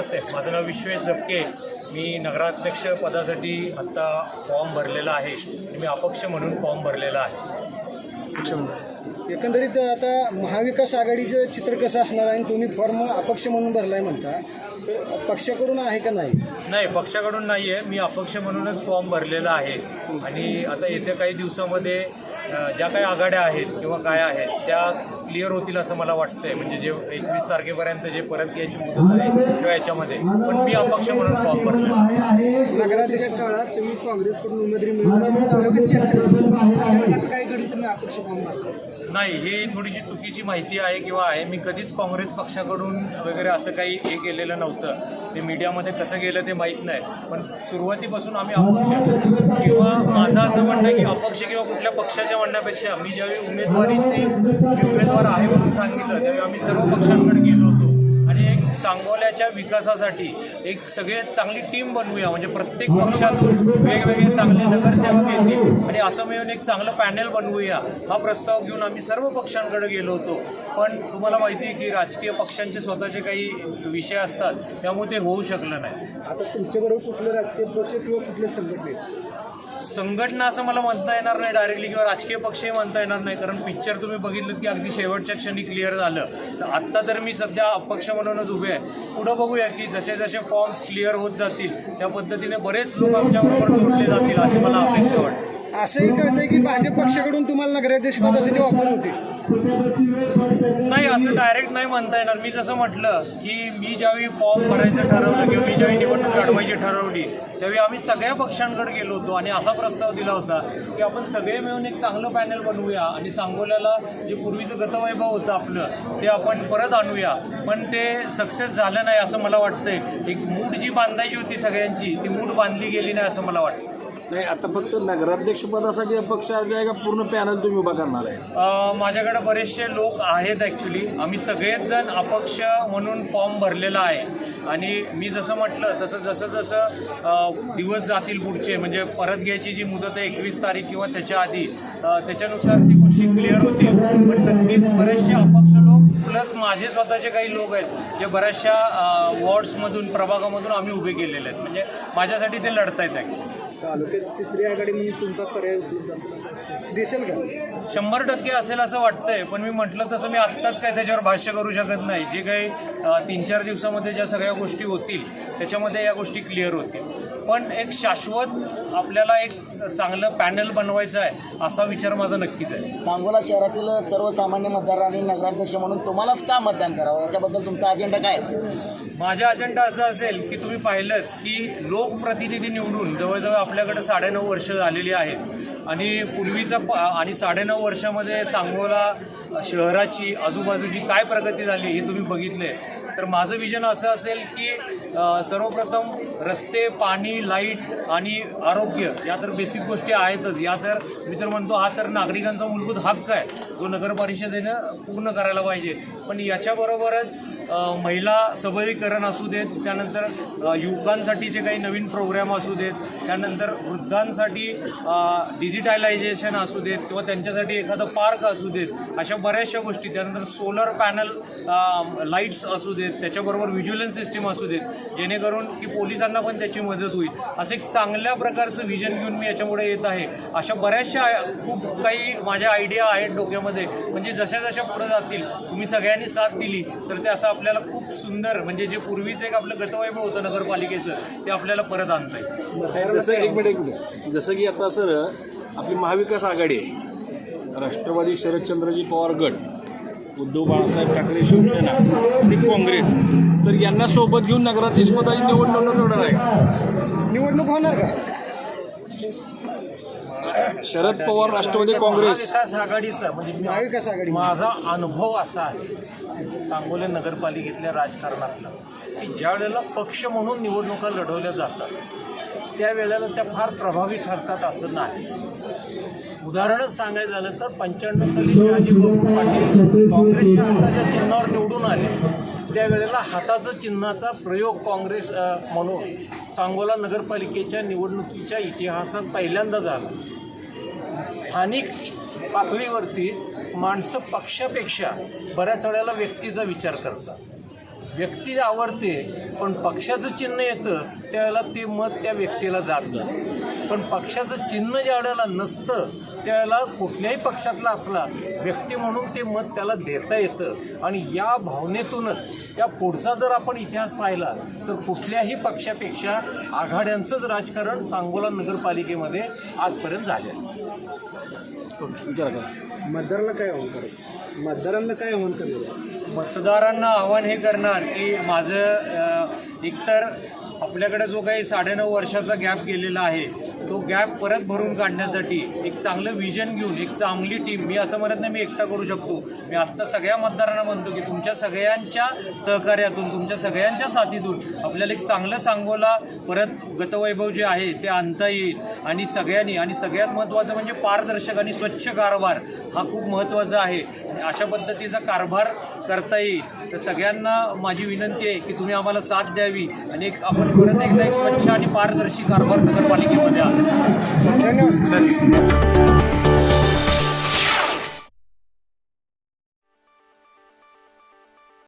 नमस्ते. माझं नाव विश्वेश झपके मी नगराध्यक्ष पदासाठी आत्ता फॉर्म भरलेला आहे. आणि मी अपक्ष म्हणून फॉर्म भरलेला आहे. एकंदरीत आता महाविकास आघाडीचं चित्र कसं असणार आहे आणि तुम्ही फॉर्म अपक्ष म्हणून भरलाय म्हणता तर पक्षाकडून आहे का नाही? नाही पक्षाकडून नाही आहे मी अपक्ष म्हणूनच फॉर्म भरलेला आहे. आणि आता येत्या काही दिवसामध्ये ज्या काही आघाड्या आहेत किंवा काय आहेत त्या क्लिअर होतील असं मला वाटतंय. म्हणजे जे एकवीस तारखेपर्यंत जे परत यायची मुदत आहे किंवा याच्यामध्ये. पण मी अपक्ष म्हणून फॉर्म नगराध्यक्ष काळात तुम्ही काँग्रेसकडून उमेदवारी मिळवली नाही ही थोडीशी चुकीची माहिती आहे किंवा आहे. मी कधीच काँग्रेस पक्षाकडून वगैरे असं काही हे केलेलं नव्हतं. ते मीडियामध्ये कसं गेलं ते माहीत नाही. पण सुरुवातीपासून आम्ही अपक्ष. किंवा माझं असं म्हणणं की अपक्ष किंवा कुठल्या पक्षाच्या म्हणण्यापेक्षा मी ज्यावेळी उमेदवारीची मी उमेदवार आहे म्हणून सांगितलं त्यावेळी आम्ही सर्व पक्षांकडे गेलो होतो. आणि एक सांगोल्याच्या विकासासाठी एक सगळे चांगली टीम बनवूया. म्हणजे प्रत्येक पक्षातून वेगवेगळे चांगले नगरसेवक येतील आणि असं मिळून एक चांगलं पॅनल बनवूया. हा प्रस्ताव घेऊन आम्ही सर्व पक्षांकडे गेलो होतो. पण तुम्हाला माहिती आहे की राजकीय पक्षांचे स्वतःचे काही विषय असतात त्यामुळे ते होऊ शकलं नाही. आता तुमच्याबरोबर कुठले राजकीय पक्ष किंवा कुठले संघटने? संघटना असं मला म्हणता येणार नाही डायरेक्टली किंवा राजकीय पक्षही म्हणता येणार नाही. कारण पिक्चर तुम्ही बघितलं की अगदी शेवटच्या क्षणी क्लिअर झालं. तर आत्ता तर मी सध्या अपक्ष म्हणूनच उभे आहे. पुढं बघूया की जसे जसे फॉर्म्स क्लिअर होत जातील त्या पद्धतीने बरेच लोक आमच्याबरोबर जोडले जातील अशी मला अपेक्षा वाटते. असंही कळतंय की भाजप पक्षाकडून तुम्हाला नगराध्यक्ष पदासाठी ऑफर होती नाही असं डायरेक्ट नाही म्हणता येणार. मी जसं म्हटलं की मी ज्यावेळी फॉर्म भरायचं ठरवलं किंवा मी ज्यावेळी निवडणूक लढवायची ठरवली त्यावेळी आम्ही सगळ्या पक्षांकडे गेलो होतो आणि असा प्रस्ताव दिला होता की आपण सगळे मिळून एक चांगलं पॅनल बनवूया आणि सांगोल्याला जे पूर्वीचं गतवैभव होतं आपलं ते आपण परत आणूया. पण ते सक्सेस झालं नाही असं मला वाटतंय. एक मूठ जी बांधायची होती सगळ्यांची ती मूठ बांधली गेली नाही असं मला वाटतं नाही आता फक्त नगराध्यक्षपदासाठी अपक्ष अर्ज आहे का? पूर्ण पॅनल तुम्ही उभा करणार आहे माझ्याकडे बरेचसे लोक आहेत ॲक्च्युली आम्ही सगळेच जण अपक्ष म्हणून फॉर्म भरलेला आहे. आणि मी जसं म्हटलं तसं जसं जसं अ, दिवस जातील पुढचे म्हणजे परत घ्यायची जी मुदत आहे एकवीस तारीख किंवा त्याच्या आधी अ, त्याच्यानुसार ती गोष्टी क्लिअर होतील. पण नक्कीच बरेचसे अपक्ष लोक प्लस माझे स्वतःचे काही लोक आहेत जे बऱ्याचशा अ, वॉर्ड्समधून प्रभागामधून आम्ही उभे केलेले आहेत. म्हणजे माझ्यासाठी ते लढतायत ॲक्च्युली तालुक्यात तिसरी आघाडी म्हणून तुमचा पर्याय उपलब्ध असेल असं दिसेल का? शंभर टक्के असेल असं वाटतंय पण मी म्हटलं तसं मी आत्ताच काय त्याच्यावर भाष्य करू शकत नाही. जे काही तीन चार दिवसामध्ये ज्या सगळ्या गोष्टी होतील त्याच्यामध्ये या गोष्टी क्लिअर होतील. पण एक शाश्वत आपल्याला एक चांगलं पॅनल बनवायचं आहे असा विचार माझा नक्कीच आहे. सांगोला शहरातील सर्वसामान्य मतदारांनी नगराध्यक्ष म्हणून तुम्हालाच का मतदान करावं? याच्याबद्दल तुमचा अजेंडा काय असेल? माझा अजेंडा असा असेल की तुम्ही पाहिलं की लोकप्रतिनिधी निवडून जवळजवळ आपल्याकडे साडेनऊ वर्ष झालेली आहेत. आणि पूर्वीचा प आणि साडेनऊ वर्षामध्ये सांगोला शहराची आजूबाजूची काय प्रगती झाली हे तुम्ही बघितले तर माझं विजन असं असेल की सर्वप्रथम रस्ते पाणी लाइट आणि आरोग्य या तर बेसिक गोष्टी आहेतच. या तर मी तर म्हणतो हा तर नागरिकांचा मूलभूत हक्क आहे जो नगर परिषदेनं पूर्ण करायला पाहिजे. पण याच्याबरोबरच महिला सबलीकरण असू देत त्यानंतर युवकांसाठी युवकांसाठीचे काही नवीन प्रोग्राम असू देत त्यानंतर वृद्धांसाठी डिजिटलायझेशन असू देत किंवा त्यांच्यासाठी एखादं पार्क असू देत अशा बऱ्याचशा गोष्टी. त्यानंतर सोलर पॅनल लाईट्स असू देत त्याच्याबरोबर व्हिज्युअल सिस्टीम असू देत. जेणेकरून की पोलिसांना पण त्याची मदत होईल. असं एक चांगल्या प्रकारचं व्हिजन घेऊन मी याच्यामुळे येत आहे. अशा बऱ्याचशा खूप काही माझ्या आयडिया आहेत डोक्यामध्ये. म्हणजे जशा जशा पुढे जातील तुम्ही सगळ्यांनी साथ दिली तर ते असं आपल्याला खूप सुंदर म्हणजे जे पूर्वीचं एक आपलं गतवैभव होतं नगरपालिकेचं ते आपल्याला परत आणता येईल जसं एक मिनिट एक मिनिट. जसं की आता सर आपली महाविकास आघाडी आहे. राष्ट्रवादी शरदचंद्रजी पवार गट. उद्धव बाळासाहेब ठाकरे शिवसेना आणि काँग्रेस. तर यांना सोबत घेऊन नगराध्यक्ष पदाची निवडणूक होणार आहे. निवडणूक होणार का? शरद पवार राष्ट्रवादी काँग्रेस. आघाडीचा म्हणजे मी- महाविकास आघाडी. माझा अनुभव असा आहे सांगोले नगरपालिकेतल्या राजकारणातला की ज्या वेळेला पक्ष म्हणून निवडणुका लढवल्या जातात त्यावेळेला त्या फार प्रभावी ठरतात असं नाही. उदाहरणच सांगायचं झालं तर पंच्याण्णव साली पाटील काँग्रेसच्या हाताच्या चिन्हावर निवडून आले. त्यावेळेला हाताचं चिन्हाचा प्रयोग काँग्रेस म्हणून सांगोला नगरपालिकेच्या निवडणुकीच्या इतिहासात पहिल्यांदा झाला. स्थानिक पातळीवरती माणसं पक्षापेक्षा बऱ्याच वेळेला व्यक्तीचा विचार करतात. व्यक्ती आवडते पण पक्षाचं चिन्ह येतं त्यावेळेला ते मत त्या व्यक्तीला जात. नाही पण पक्षाचं चिन्ह ज्या वेळेला नसतं त्यावेळेला कुठल्याही पक्षातला असला व्यक्ती म्हणून ते मत त्याला देता येतं. आणि या भावनेतूनच त्या पुढचा जर आपण इतिहास पाहिला तर कुठल्याही पक्षापेक्षा आघाड्यांचंच राजकारण सांगोला नगरपालिकेमध्ये आजपर्यंत झालं मतदाराला काय आव्हान करेल? मतदारांना काय आव्हान करेल? मतदारांना आव्हान हे करणार की माझं एकतर आपल्याकडे जो काही साडेनऊ वर्षाचा गॅप गेलेला आहे तो गॅप परत भरून काढण्यासाठी एक चांगलं विजन घेऊन एक चांगली टीम मी असं म्हणत नाही मी एकटा करू शकतो. मी आत्ता सगळ्या मतदारांना म्हणतो की तुमच्या सगळ्यांच्या सहकार्यातून तुमच्या सगळ्यांच्या साथीतून आपल्याला एक चांगलं सांगोला परत गतवैभव जे आहे ते आणता येईल. आणि सगळ्यांनी आणि सगळ्यात महत्त्वाचं म्हणजे पारदर्शक आणि स्वच्छ कारभार हा खूप महत्त्वाचा आहे. अशा पद्धतीचा कारभार करता येईल. तर सगळ्यांना माझी विनंती आहे की तुम्ही आम्हाला साथ द्यावी आणि एक आपण परत एकदा एक स्वच्छ आणि पारदर्शी कारभार नगरपालिकेमध्ये आणू धन्यवाद